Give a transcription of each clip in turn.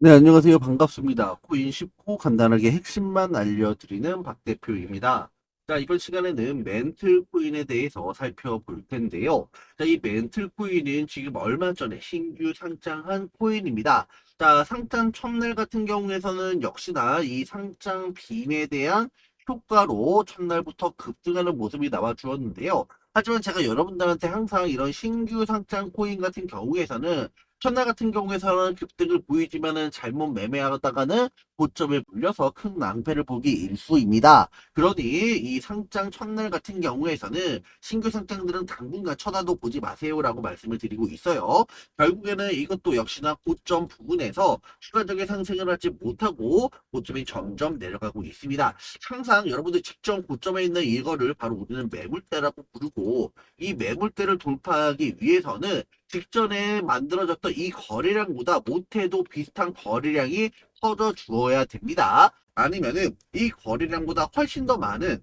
네, 안녕하세요. 반갑습니다. 코인 쉽고 간단하게 핵심만 알려드리는 박 대표입니다. 자, 이번 시간에는 멘틀 코인에 대해서 살펴볼 텐데요. 자, 이 멘틀 코인은 지금 얼마 전에 신규 상장한 코인입니다. 자, 상장 첫날 같은 경우에서는 역시나 이 상장 빔에 대한 효과로 첫날부터 급등하는 모습이 나와 주었는데요. 하지만 제가 여러분들한테 항상 이런 신규 상장 코인 같은 경우에서는 첫날 같은 경우에서는 급등을 보이지만은 잘못 매매하다가는 고점에 물려서 큰 낭패를 보기 일수입니다. 그러니 이 상장 첫날 같은 경우에서는 신규 상장들은 당분간 쳐다도 보지 마세요라고 말씀을 드리고 있어요. 결국에는 이것도 역시나 고점 부분에서 추가적인 상승을 하지 못하고 고점이 점점 내려가고 있습니다. 항상 여러분들 직전 고점에 있는 이거를 바로 우리는 매물대라고 부르고 이 매물대를 돌파하기 위해서는 직전에 만들어졌던 이 거래량보다 못해도 비슷한 거래량이 터져 주어야 됩니다. 아니면은 이 거래량보다 훨씬 더 많은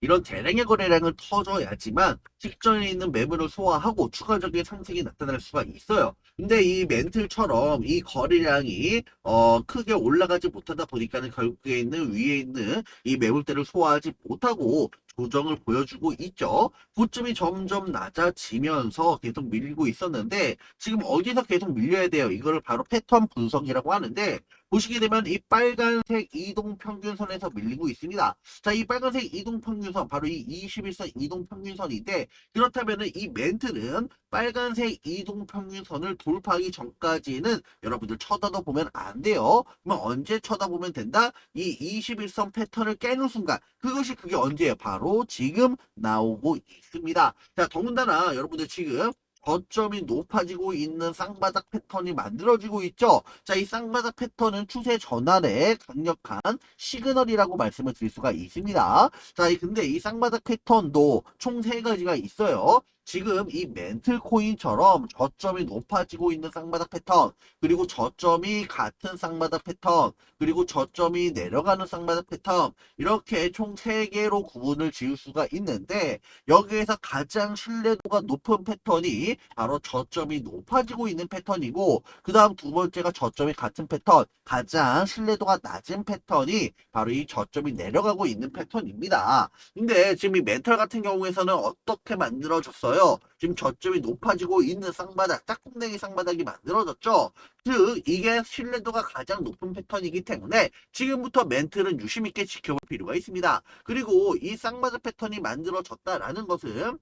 이런 대량의 거래량을 터줘야지만 직전에 있는 매물을 소화하고 추가적인 상승이 나타날 수가 있어요. 근데 이 멘틀처럼 이 거래량이 어 크게 올라가지 못하다 보니까는 결국에 있는 위에 있는 이 매물대를 소화하지 못하고 조정을 보여주고 있죠. 고점이 점점 낮아지면서 계속 밀리고 있었는데 지금 어디서 계속 밀려야 돼요? 이거를 바로 패턴 분석이라고 하는데 보시게 되면 이 빨간색 이동 평균선에서 밀리고 있습니다. 자, 이 빨간색 이동 평균선 바로 이 21선 이동 평균선인데 그렇다면은 이 멘트는 빨간색 이동 평균선을 돌파하기 전까지는 여러분들 쳐다도 보면 안 돼요. 그러면 언제 쳐다보면 된다? 이 21선 패턴을 깨는 순간 그것이 그게 언제예요? 바로 지금 나오고 있습니다. 자, 더군다나 여러분들 지금 거점이 높아지고 있는 쌍바닥 패턴이 만들어지고 있죠. 자, 이 쌍바닥 패턴은 추세 전환의 강력한 시그널이라고 말씀을 드릴 수가 있습니다. 자, 이 근데 이 쌍바닥 패턴도 총 세 가지가 있어요. 지금 이 멘틀 코인처럼 저점이 높아지고 있는 쌍바닥 패턴, 그리고 저점이 같은 쌍바닥 패턴, 그리고 저점이 내려가는 쌍바닥 패턴, 이렇게 총 세개로 구분을 지을 수가 있는데, 여기에서 가장 신뢰도가 높은 패턴이 바로 저점이 높아지고 있는 패턴이고, 그 다음 두 번째가 저점이 같은 패턴, 가장 신뢰도가 낮은 패턴이 바로 이 저점이 내려가고 있는 패턴입니다. 근데 지금 이 멘털 같은 경우에서는 어떻게 만들어졌어요? 지금 저점이 높아지고 있는 쌍바닥, 짝꿍댕이 쌍바닥이 만들어졌죠? 즉, 이게 신뢰도가 가장 높은 패턴이기 때문에 지금부터 멘트는 유심 있게 지켜볼 필요가 있습니다. 그리고 이 쌍바닥 패턴이 만들어졌다라는 것은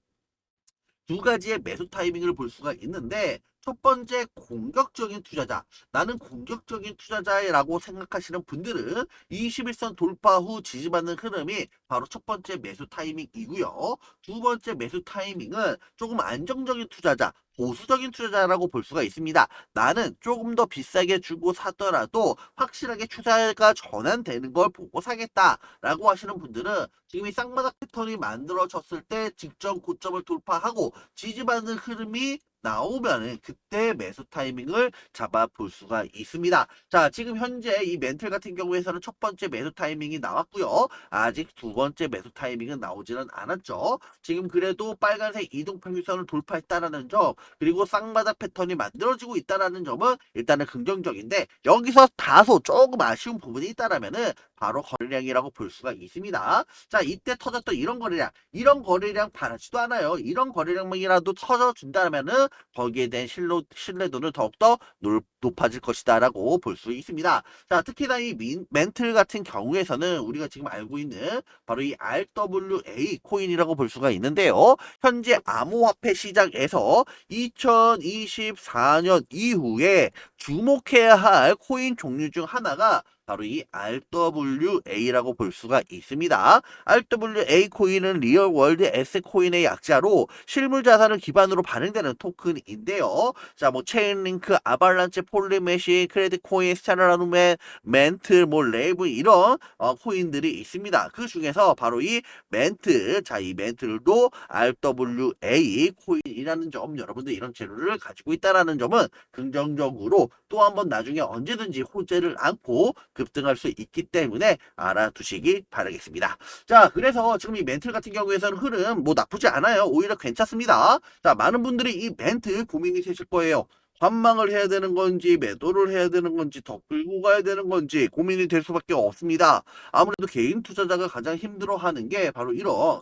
두 가지의 매수 타이밍을 볼 수가 있는데 첫 번째 공격적인 투자자 나는 공격적인 투자자라고 생각하시는 분들은 21선 돌파 후 지지받는 흐름이 바로 첫 번째 매수 타이밍이고요 두 번째 매수 타이밍은 조금 안정적인 투자자 보수적인 투자자라고 볼 수가 있습니다. 나는 조금 더 비싸게 주고 사더라도 확실하게 추세가 전환되는 걸 보고 사겠다라고 하시는 분들은 지금 이 쌍바닥 패턴이 만들어졌을 때 직전 고점을 돌파하고 지지받는 흐름이 나오면은 그때 매수 타이밍을 잡아볼 수가 있습니다. 자, 지금 현재 이 멘틀 같은 경우에서는 첫 번째 매수 타이밍이 나왔고요. 아직 두 번째 매수 타이밍은 나오지는 않았죠. 지금 그래도 빨간색 이동 평균선을 돌파했다라는 점, 그리고 쌍바닥 패턴이 만들어지고 있다라는 점은 일단은 긍정적인데 여기서 다소 조금 아쉬운 부분이 있다라면은 바로 거래량이라고 볼 수가 있습니다. 자, 이때 터졌던 이런 거래량, 이런 거래량 바라지도 않아요. 이런 거래량이라도 터져준다면은 거기에 대한 신뢰, 신뢰도는 더욱더 높아질 것이다라고 볼 수 있습니다. 자, 특히나 이 민, 멘틀 같은 경우에서는 우리가 지금 알고 있는 바로 이 RWA 코인이라고 볼 수가 있는데요. 현재 암호화폐 시장에서 2024년 이후에 주목해야 할 코인 종류 중 하나가 바로 이 RWA라고 볼 수가 있습니다. RWA 코인은 리얼 월드 에셋 코인의 약자로 실물 자산을 기반으로 발행되는 토큰인데요. 자, 뭐 체인링크, 아발란체, 폴리메시, 크레딧 코인, 스타라누멘, 멘트, 뭐 레이브 이런 어, 코인들이 있습니다. 그 중에서 바로 이 멘트, 자, 이 멘트도 RWA 코인이라는 점, 여러분들 이런 재료를 가지고 있다라는 점은 긍정적으로 또 한번 나중에 언제든지 호재를 안고 급등할 수 있기 때문에 알아두시기 바라겠습니다. 자, 그래서 지금 이 멘틀 같은 경우에서는 흐름 뭐 나쁘지 않아요. 오히려 괜찮습니다. 자, 많은 분들이 이 멘트 고민이 되실 거예요. 관망을 해야 되는 건지 매도를 해야 되는 건지 더 끌고 가야 되는 건지 고민이 될 수밖에 없습니다. 아무래도 개인 투자자가 가장 힘들어하는 게 바로 이런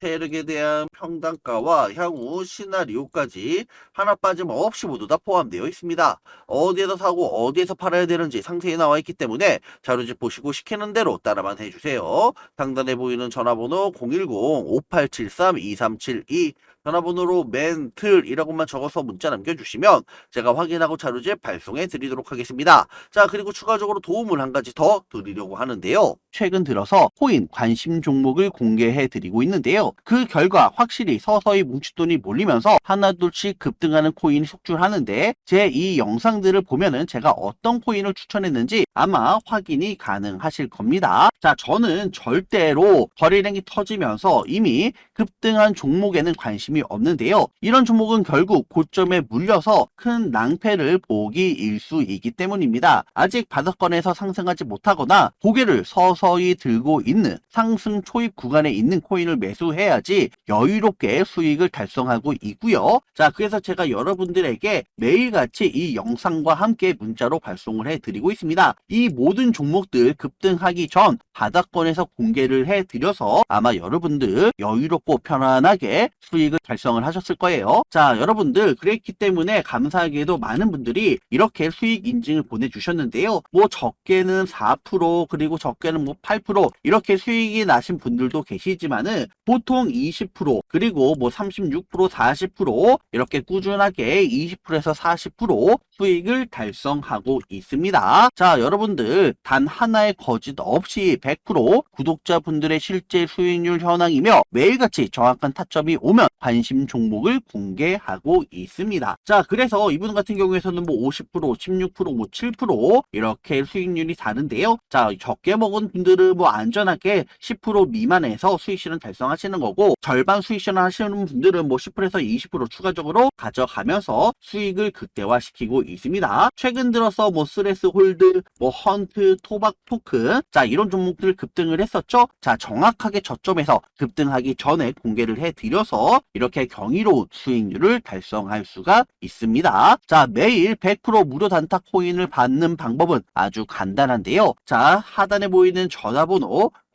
세력에 대한 평단가와 향후 시나리오까지 하나 빠짐없이 모두 다 포함되어 있습니다. 어디에서 사고 어디에서 팔아야 되는지 상세히 나와 있기 때문에 자료집 보시고 시키는 대로 따라만 해주세요. 상단에 보이는 전화번호 010-5873-2372 전화번호로 멘틀이라고만 적어서 문자 남겨주시면 제가 확인하고 자료집 발송해 드리도록 하겠습니다. 자 그리고 추가적으로 도움을 한 가지 더 드리려고 하는데요. 최근 들어서 코인 관심 종목을 공개해 드리고 있는데요. 그 결과 확실히 서서히 뭉칫돈이 몰리면서 하나둘씩 급등하는 코인이 속출하는데 제 이 영상들을 보면은 제가 어떤 코인을 추천했는지 아마 확인이 가능하실 겁니다. 자 저는 절대로 거래량이 터지면서 이미 급등한 종목에는 관심이 없는데요. 이런 종목은 결국 고점에 물려서 큰 낭패를 보기 일수이기 때문입니다. 아직 바닥권에서 상승하지 못하거나 고개를 서서히 들고 있는 상승 초입 구간에 있는 코인을 매수해야지 여유롭게 수익을 달성하고 있고요. 자, 그래서 제가 여러분들에게 매일같이 이 영상과 함께 문자로 발송을 해드리고 있습니다. 이 모든 종목들 급등하기 전 바닥권에서 공개를 해드려서 아마 여러분들 여유롭고 편안하게 수익을 달성을 하셨을 거예요. 자, 여러분들 그랬기 때문에 감사하게도 많은 분들이 이렇게 수익 인증을 보내주셨는데요. 뭐 적게는 4% 그리고 적게는 뭐 8% 이렇게 수익이 나신 분들도 계시지만은 보통 20% 그리고 뭐 36% 40% 이렇게 꾸준하게 20%에서 40% 수익을 달성하고 있습니다. 자, 여러분들 단 하나의 거짓 없이 100% 구독자분들의 실제 수익률 현황이며 매일같이 정확한 타점이 오면 관심 종목을 공개하고 있습니다. 자, 그래서 이분 같은 경우에서는 뭐 50%, 16%, 뭐 7% 이렇게 수익률이 다른데요. 자, 적게 먹은 분들은 뭐 안전하게 10% 미만에서 수익 실현 달성하시는 거고 절반 수익 실현 하시는 분들은 뭐 10%에서 20% 추가적으로 가져가면서 수익을 극대화시키고 있습니다. 최근 들어서 뭐 스레스 홀드, 뭐 헌트, 토박 토큰 자 이런 종목들 급등을 했었죠. 자 정확하게 저점에서 급등하기 전에 공개를 해드려서 이렇게 경이로운 수익률을 달성할 수가 있습니다. 자 매일 100% 무료 단타 코인을 받는 방법은 아주 간단한데요. 자 하단에 보이는 전화번호